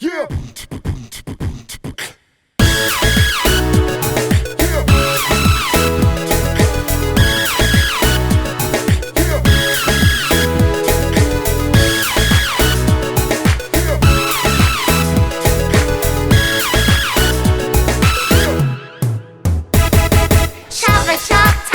Yeah! Shop, shop.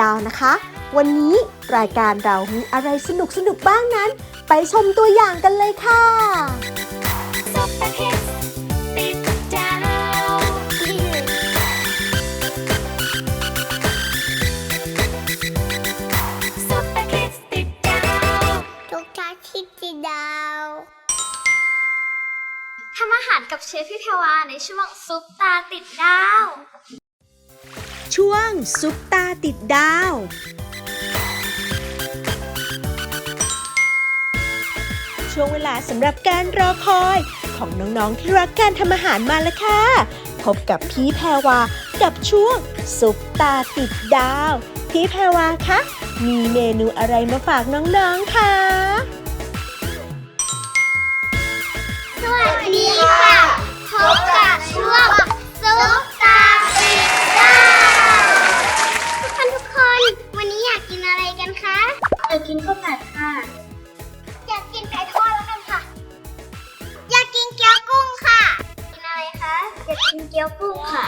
ดาวนะคะ วันนี้รายการเรามีอะไรสนุกสนุกบ้างนั้น ไปชมตัวอย่างกันเลยค่ะทำอาหารกับเชฟพี่แพรวาในช่วงซุปตาติดดาว ช่วงซุปตาติดดาว ช่วงเวลาสำหรับการรอคอยของน้องๆที่รักการทำอาหารมาแล้วค่ะ พบกับพี่แพรวากับช่วงซุปตาติดดาว พี่แพรวาคะ มีเมนูอะไรมาฝากน้องๆคะสวัสดีค่ะ พบกับช่วงซุป กกินข้าวผัดค่ะ อยากกินไก่ทอดแล้วกันค่ะ อยากกินเกี๊ยวกุ้งค่ะ กินอะไรคะ อยากกินเกี๊ยวกุ้งค่ะ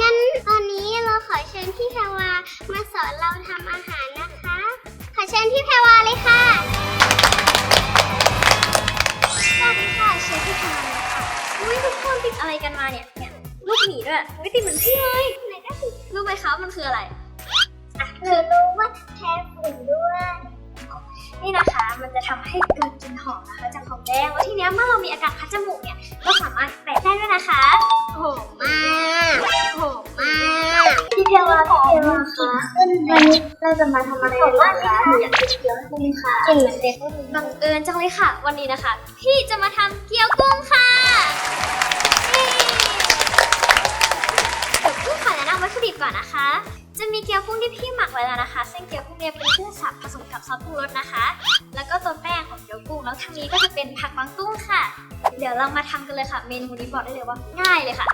งั้นตอนนี้เราขอเชิญพี่แพรวามาสอนเราทำอาหารนะคะ ขอเชิญพี่แพรวาเลยค่ะ สวัสดีค่ะเชฟพี่แพรวาค่ะอุ้ยทุกคนติดอะไรกันมาเนี่ยเนี่ยลูกหมีด้วยไม่ติดเหมือนพี่เลย ไหนก็ติดรู้ไหมคะมันคืออะไรอะหนูรู้ว่า นี้ยเมื่อเรามีอาการคัดจมูกเนี่ยก็สามารถแปะได้ด้วยนะคะหอมมากหอมมากพี่เทวาพี่เทวาคะขึ้นวันนี้เราจะมาทำอะไรกันคะหนูอยากกินเกี๊ยวกุ้งค่ะกินเหมือนเด็กบังเอิญจังเลยค่ะ วันนี้นะคะ พี่จะมา ยวเรามาทำกันเลยค่ะ เมนูนี้บอกได้เลยว่าง่ายเลยค่ะ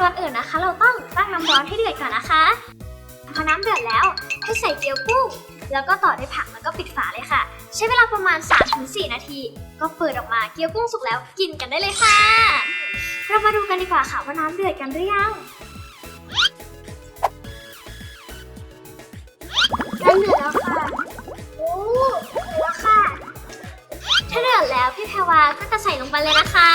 ก่อนอื่นนะคะ เราต้องตั้งน้ำร้อนให้เดือดก่อนนะคะ พอน้ำเดือดแล้วให้ใส่เกี๊ยวกุ้งแล้วก็ต่อด้วยผักแล้วก็ปิดฝาเลยค่ะ ใช้เวลาประมาณ 3-4 นาที ก็เปิดออกมาเกี๊ยวกุ้งสุกแล้วกินกันได้เลยค่ะ เรามาดูกันดีกว่าค่ะว่าน้ำเดือดกันหรือยัง อดแล้วพี่แพรวาก็จะใส่ลงไปเลยนะคะ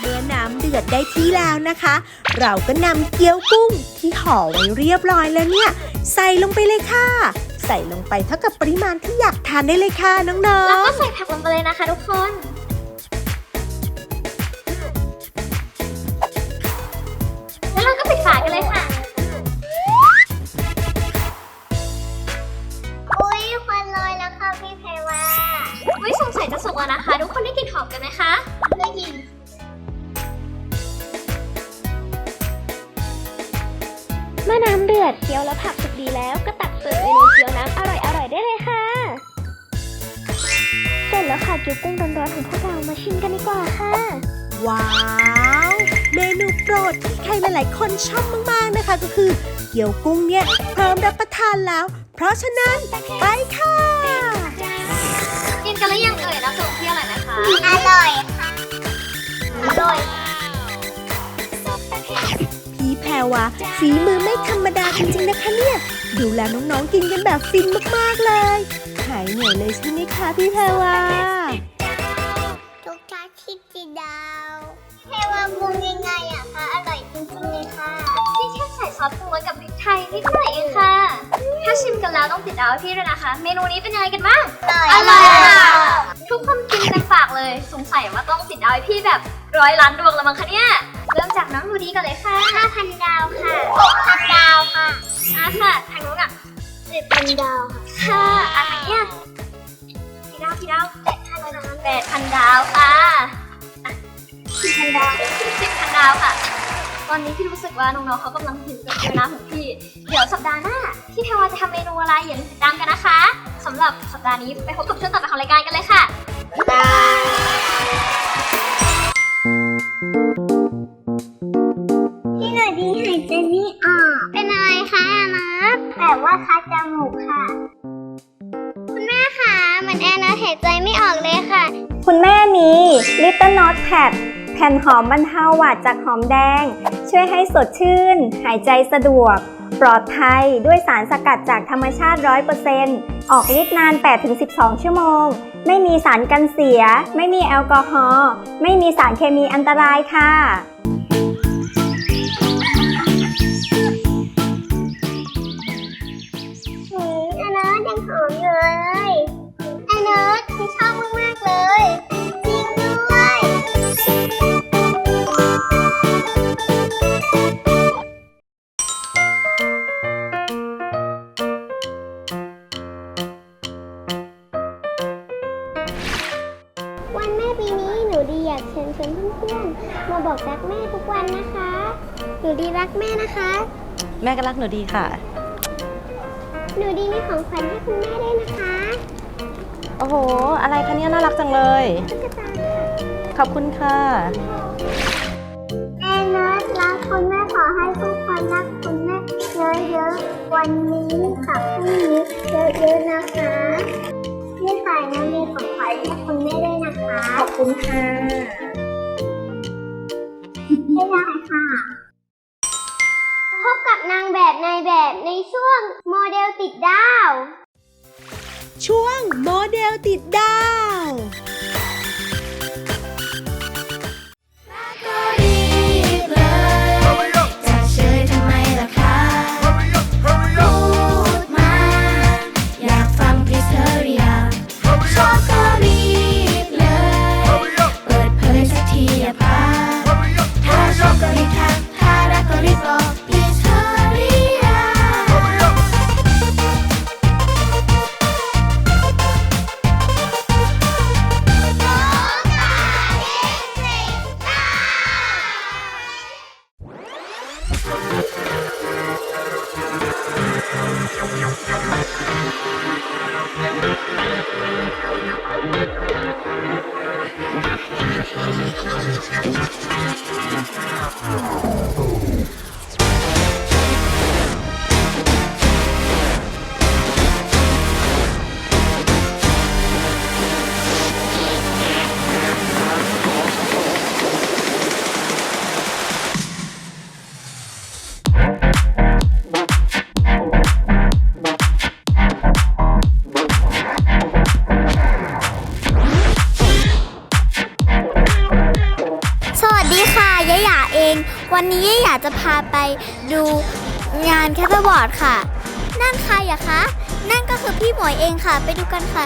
เมื่อน้ำเดือดได้ที่แล้วนะคะ เราก็นำเกี๊ยวกุ้งที่ห่อไว้เรียบร้อยแล้วเนี่ย ใส่ลงไปเลยค่ะ ใส่ลงไปเท่ากับปริมาณที่อยากทานได้เลยค่ะน้องแล้วๆก็ใส่ผักลงไปเลยนะคะทุกคน กแล้วนะคะ ทุกคนได้กลิ่นหอมกันไหมคะได้ยินเมื่อน้ำเดือดเคี้ยวแล้วผักสุกดีแล้วก็ตักเสิร์ฟเมนูเคี้ยวน้ำอร่อยๆได้เลยค่ะ เสร็จแล้วค่ะเกี๊ยวกุ้งร้อนๆของพวกเรามาชิมกันดีกว่าค่ะ ว้าว เมนูโปรดที่ใครหลายๆคนชอบมากๆนะคะ ก็คือเกี๊ยวกุ้งเนี่ยพร้อมรับประทานแล้ว เพราะฉะนั้นไปค่ะ อร่อยไหมคะอร่อยค่ะ อร่อย พี่แพรวาฝีมือไม่ธรรมดาจริงๆนะคะเนี่ย ดูแลน้องๆกินกันแบบฟินมากๆเลย หายเหนื่อยเลยใช่ไหมคะพี่แพรวาทุกชาติที่จีดาวแค่ว่าปรุงยังไงอะคะ อร่อยจริงๆเลยค่ะ นี่แค่ใส่ซอสปรุงรสกับพริกไทยนิดหน่อยเองค่ะ ถ้าชิมกันแล้วต้องติดดาวให้พี่ด้วยนะคะ เมนูนี้เป็นยังไงกันบ้างอร่อยค่ะทุกคนกินเต็มปากเลย สงสัยว่าต้องติดดาวให้พี่แบบร้อยล้านดวงแล้วมั้งคะเนี่ย เริ่มจากน้องดูดีก่อนเลยค่ะ5,000 ดาวค่ะ6,000 ดาวค่ะอะค่ะทางนู้นอะ7,000 ดาวค่ะค่ะอะทางเนี้ยกี่ดาวกี่ดาว8,000 ดาว8,000 ดาวค่ะอะ10,000 ดาว10,000 ดาวค่ะต อนนี้พี่รู้สึกว่าน้องๆเขากำลังหิวกับเวลาของพี่ เดี๋ยวสัปดาห์หน้าพี่แพรวาจะทำเมนูอะไรอย่าลืมติดตามกันนะคะสำหรับสัปดาห์นี้ไปพบกับช่วงต่อไปของรายการกันเลยค่ะบ๊ายบายพี่หน่อยดีหายใจไม่ออกเป็นอะไรคะนะแบบว่าคัดจมูกค่ะ คุณแม่คะเหมือนแอนนะหายใจไม่ออกเลยค่ะ คุณแม่มี Little Not Pad แผ่นหอมบรรเทาหวัดจากหอมแดง ช่วยให้สดชื่น หายใจสะดวก ปลอดภัยด้วยสารสกัดจากธรรมชาติ 100%ออกฤทธิ์นาน 8-12 ชั่วโมง ไม่มีสารกันเสีย ไม่มีแอลกอฮอล์ไม่มีสารเคมีอันตรายค่ะหืมอันเนร์ยังหอมเลยอันเนิร์ฉันชอบมาก ๆ เลย นูดีค่ะ หนูดีมีของขวัญให้คุณแม่ด้วยนะคะโอ้โห อะไรคะเนี่ยน่ารักจังเลย ตุ๊กตาขอบคุณค่ะคุณแม่ขอให้ทุกคนรักคุณแม่เยอะๆ วันนี้กับพรุ่งนี้เยอะๆนะคะพี่ขายน้ำมีของขวัญให้คุณแม่ด้วยนะคะขอบคุณค่ะไม่ได้ค่ะ นายแบบในช่วงโมเดลติดดาว ช่วงโมเดลติดดาว วันนี้ยะหยาจะพาไปดูงานแคทบอร์ดค่ะ นั่นใครอะคะ นั่นก็คือพี่หมวยเองค่ะ ไปดูกันค่ะ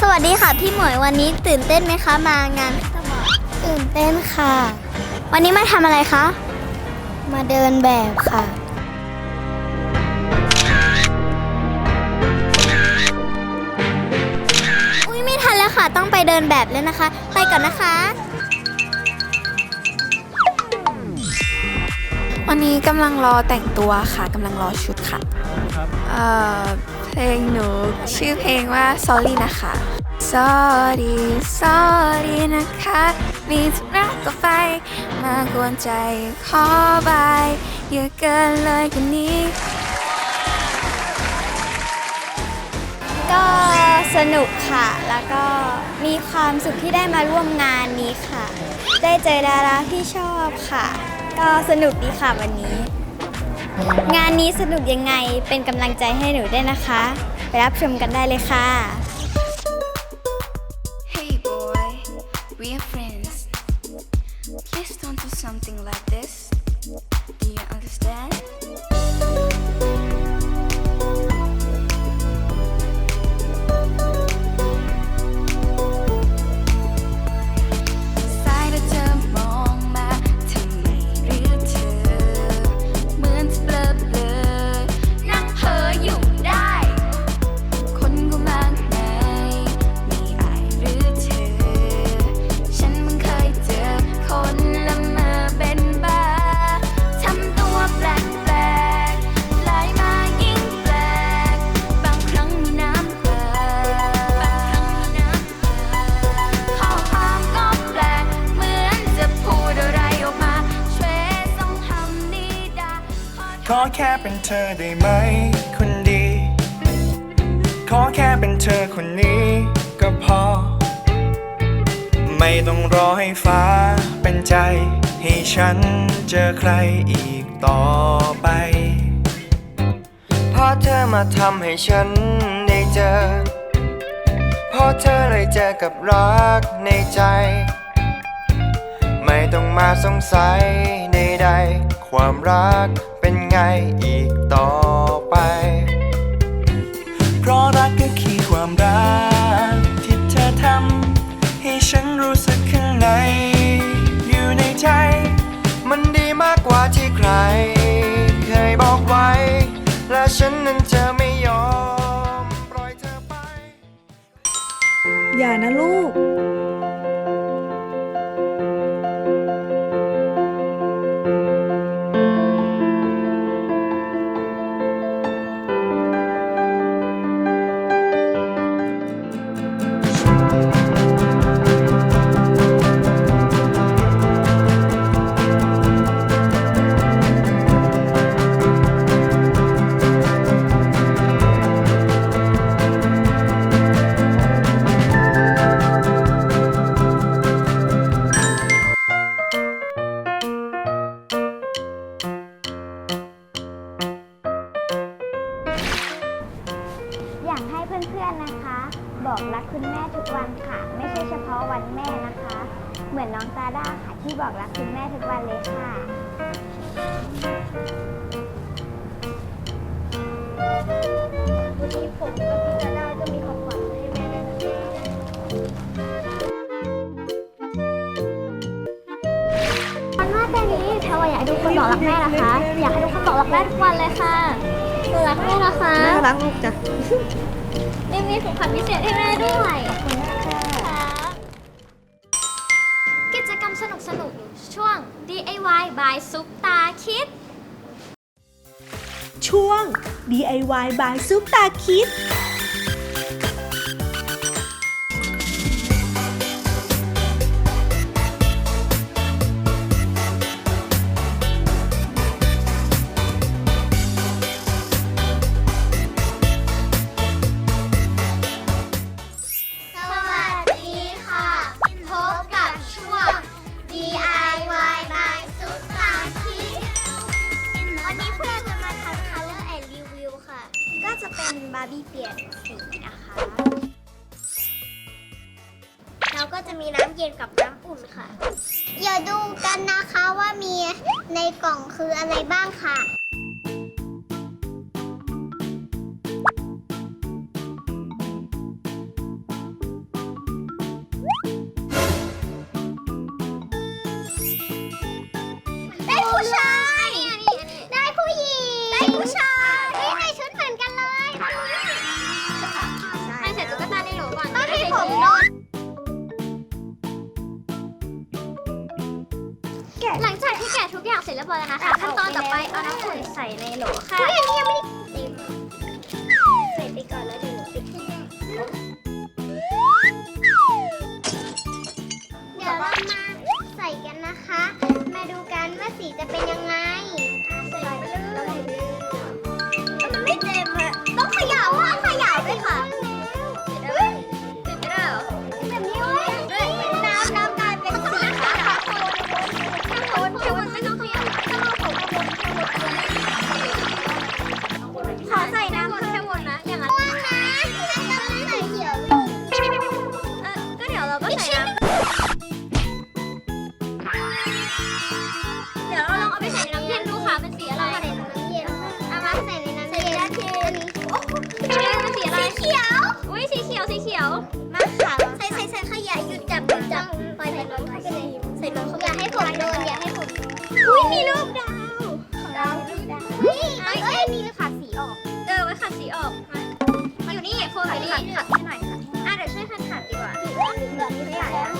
สวัสดีค่ะ พี่หมวยวันนี้ตื่นเต้นไหมคะ มางานแคทบอร์ดตื่นเต้นค่ะ วันนี้มาทำอะไรคะ มาเดินแบบค่ะ อุ้ยไม่ทันแล้วค่ะ ต้องไปเดินแบบแล้วนะคะ ไปก่อนนะคะ วันนี้กำลังรอแต่งตัวค่ะกำลังรอชุดค่ะเอ่อเพลงหนูชื่อเพลงว่า sorry นะคะ sorry sorry นะคะ มีธุระก็ไป มากวนใจขอบายเยอะเกินเลยกว่านี้ ก็สนุกค่ะ แล้วก็มีความสุขที่ได้มาร่วมงานนี้ค่ะ ได้เจอดาราที่ชอบค่ะ ก็สนุกดีค่ะวันนี้ งานนี้สนุกยังไงเป็นกำลังใจให้หนูได้วยนะคะ ไปรับชมกันได้เลยค่ะ Hey boy we are friends please don't do something like this do you understand ธอได้ไหมคนดี ขอแค่เป็นเธอคนนี้ก็พอ ไม่ต้องรอให้ฟ้าเป็นใจ ให้ฉันเจอใครอีกต่อไป เพราะเธอมาทำให้ฉันได้เจอ เพราะเธอเลยเจอกับรักในใจ ไม่ต้องมาสงสัยใดๆความรัก เป็นไงอีกต่อไป เพราะรักก็คือความรัก ที่เธอทำให้ฉันรู้สึกข้างใน อยู่ในใจ มันดีมากกว่าที่ใคร เคยบอกไว้ และฉันนั้นจะไม่ยอม ปล่อยเธอไป อย่านะลูก พื่อนๆนะคะ บอกรักคุณแม่ทุกวันค่ะ ไม่ใช่เฉพาะวันแม่นะคะ เหมือนน้องตาด้าค่ะที่บอกรักคุณแม่ทุกวันเลยค่ะ วันนี้ผมกับพี่ตาด้าก็มีของขวัญให้แม่ด้วยวันแม่ปีนี้แพรวาอยากให้ทุกคนบอกรักแม่นะคะ อยากให้ทุกคนบอกรักแม่ทุกวันเลยค่ะหนูรักแม่นะคะแม่ก็รักลูกจ้ะ ยังมีของขวัญพิเศษให้แม่ด้วยขอบคุณค่ะกิจกรรมสนุกสนุกๆช่วง DIY by ซุปตาคิด ช่วง DIY by ซุปตาคิด ขัดให้หน่อยค่ะอะเดี๋ยวช่วยกันขัดดีกว่าสีเหลืองสีเหลืองนี่ว่น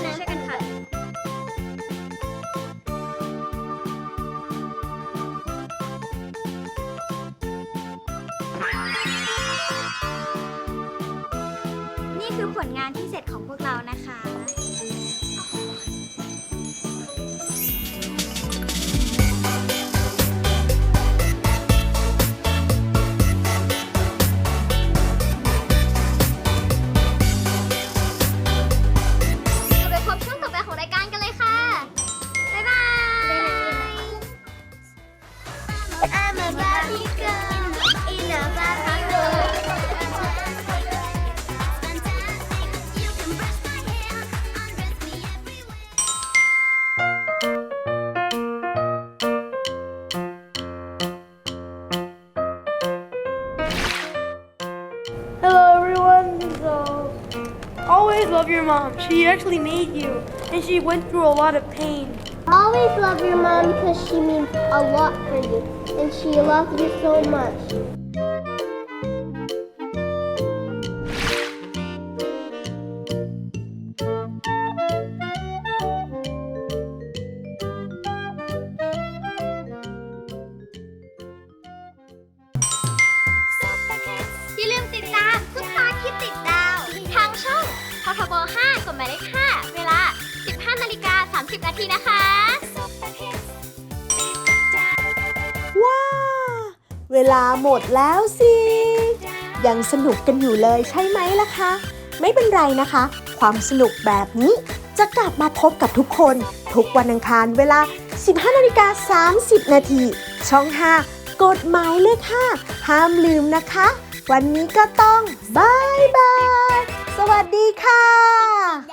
mom. She actually made you, and she went through a lot of pain. Always love your mom because she means a lot for you, and she loves you so much.อย่าลืมติดตามซุปตาคิดติดดาว ทางช่องททบ 5 กฎห มายเลข5เวลา 15นาฬิกา30 นาทีนะคะ ว้า เวลาหมดแล้วสิ ยังสนุกกันอยู่เลยใช่ไหมล่ะคะ ไม่เป็นไรนะคะ ความสนุกแบบนี้จะกลับมาพบกับทุกคน ทุกวันอังคารเวลา 15นาฬิกา30 นาที ช่อง 5 กฎหมายเลข 5 ห้ามลืมนะคะ วันนี้ก็ต้องบายบาย สวัสดีค่ะ